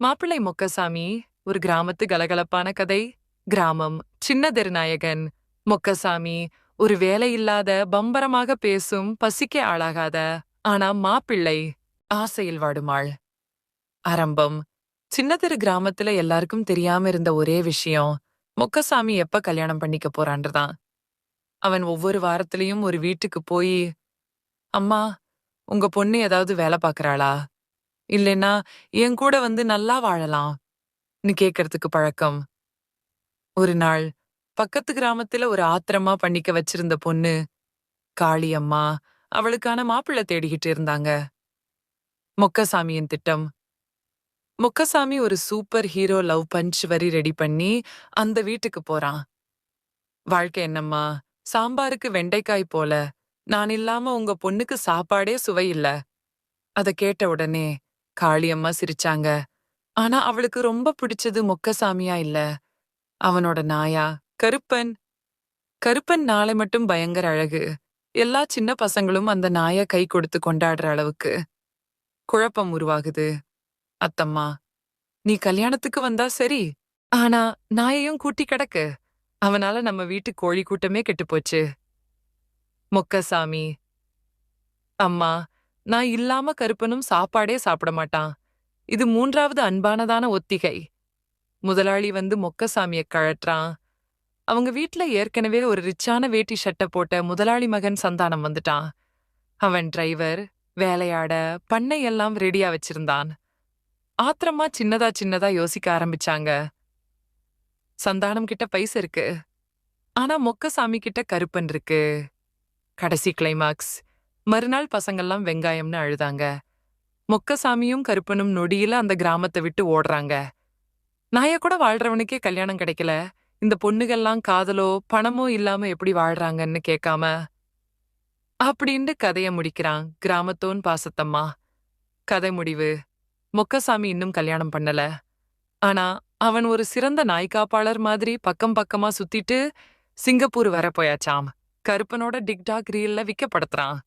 மாப்பிள்ளை மொக்கசாமி ஒரு கிராமத்து கலகலப்பான கதை. கிராமம் சின்ன தெருநாயகன். மொக்கசாமி ஒரு வேலையில்லாத பம்பரமாக பேசும் பசிக்க ஆளாகாத ஆனா மாப்பிள்ளை ஆசையில் வாடுமாள். ஆரம்பம். சின்ன தெரு கிராமத்துல எல்லாருக்கும் தெரியாம இருந்த ஒரே விஷயம் மொக்கசாமி எப்ப கல்யாணம் பண்ணிக்க போறான்றதான். அவன் ஒவ்வொரு வாரத்திலையும் ஒரு வீட்டுக்கு போய் அம்மா உங்க பொண்ணு ஏதாவது வேலை பார்க்கறாளா? இல்லைன்னா என் கூட வந்து நல்லா வாழலாம் நீ பழக்கம். ஒரு நாள் பக்கத்து கிராமத்துல ஒரு ஆத்திரமா பண்ணிக்க வச்சிருந்த பொண்ணு காளியம்மா அவளுக்கான மாப்பிள்ளை தேடிக்கிட்டு இருந்தாங்க. மொக்கசாமியின் திட்டம். மொக்கசாமி ஒரு சூப்பர் ஹீரோ லவ் பஞ்ச் வரி ரெடி பண்ணி அந்த வீட்டுக்கு போறான். வாழ்க்கை என்னம்மா? சாம்பாருக்கு வெண்டைக்காய் போல. நான் இல்லாம உங்க பொண்ணுக்கு சாப்பாடே சுவை இல்ல. அத கேட்ட உடனே காளியம்மா சிரிச்சாங்க. ஆனா அவளுக்கு ரொம்ப பிடிச்சது மொக்கசாமியா இல்ல. அவனோட நாயா? கருப்பன். கருப்பன் நாளை மட்டும் பயங்கர அழகு. எல்லா சின்ன பசங்களும் அந்த நாய கை கொடுத்து கொண்டாடுற அளவுக்கு. குழப்பம் உருவாகுது. அத்தம்மா நீ கல்யாணத்துக்கு வந்தா சரி. ஆனா நாயையும் கூட்டி கிடக்கு. அவனால நம்ம வீட்டு கோழி கூட்டமே கெட்டுப்போச்சு மொக்கசாமி. அம்மா நான் இல்லாம கருப்பனும் சாப்பாடே சாப்பிட மாட்டான். இது மூன்றாவது அன்பானதான ஒத்திகை. முதலாளி வந்து மொக்கசாமிய கழற்றான். அவங்க வீட்ல ஏற்கனவே ஒரு ரிச்சான வேட்டி ஷட்டை போட்ட முதலாளி மகன் சந்தானம் வந்துட்டான். அவன் டிரைவர் வேலையாட பண்ணை எல்லாம் ரெடியா வச்சிருந்தான். ஆத்திரமா சின்னதா சின்னதா யோசிக்க ஆரம்பிச்சாங்க. சந்தானம் கிட்ட பைசா இருக்கு. ஆனா மொக்கசாமி கிட்ட கருப்பன் இருக்கு. கடைசி கிளைமாக்ஸ் மறுநாள் பசங்கள்லாம் வெங்காயம்னு அழுதாங்க. மொக்கசாமியும் கருப்பனும் நொடியில அந்த கிராமத்தை விட்டு ஓடுறாங்க. நாய கூட வாழ்றவனுக்கே கல்யாணம் கிடைக்கல. இந்த பொண்ணுகள்லாம் காதலோ பணமோ இல்லாம எப்படி வாழ்றாங்கன்னு கேட்காம. அப்படின்ட்டு கதைய முடிக்கிறான் கிராமத்தோன் பாசத்தம்மா. கதை முடிவு. மொக்கசாமி இன்னும் கல்யாணம் பண்ணல. ஆனா அவன் ஒரு சிறந்த நாய் காப்பாளர் மாதிரி பக்கம் பக்கமா சுத்திட்டு சிங்கப்பூர் வர போயாச்சாம். கருப்பனோட டிக்டாக் ரீல்ல விக்கப்படுத்துறான்.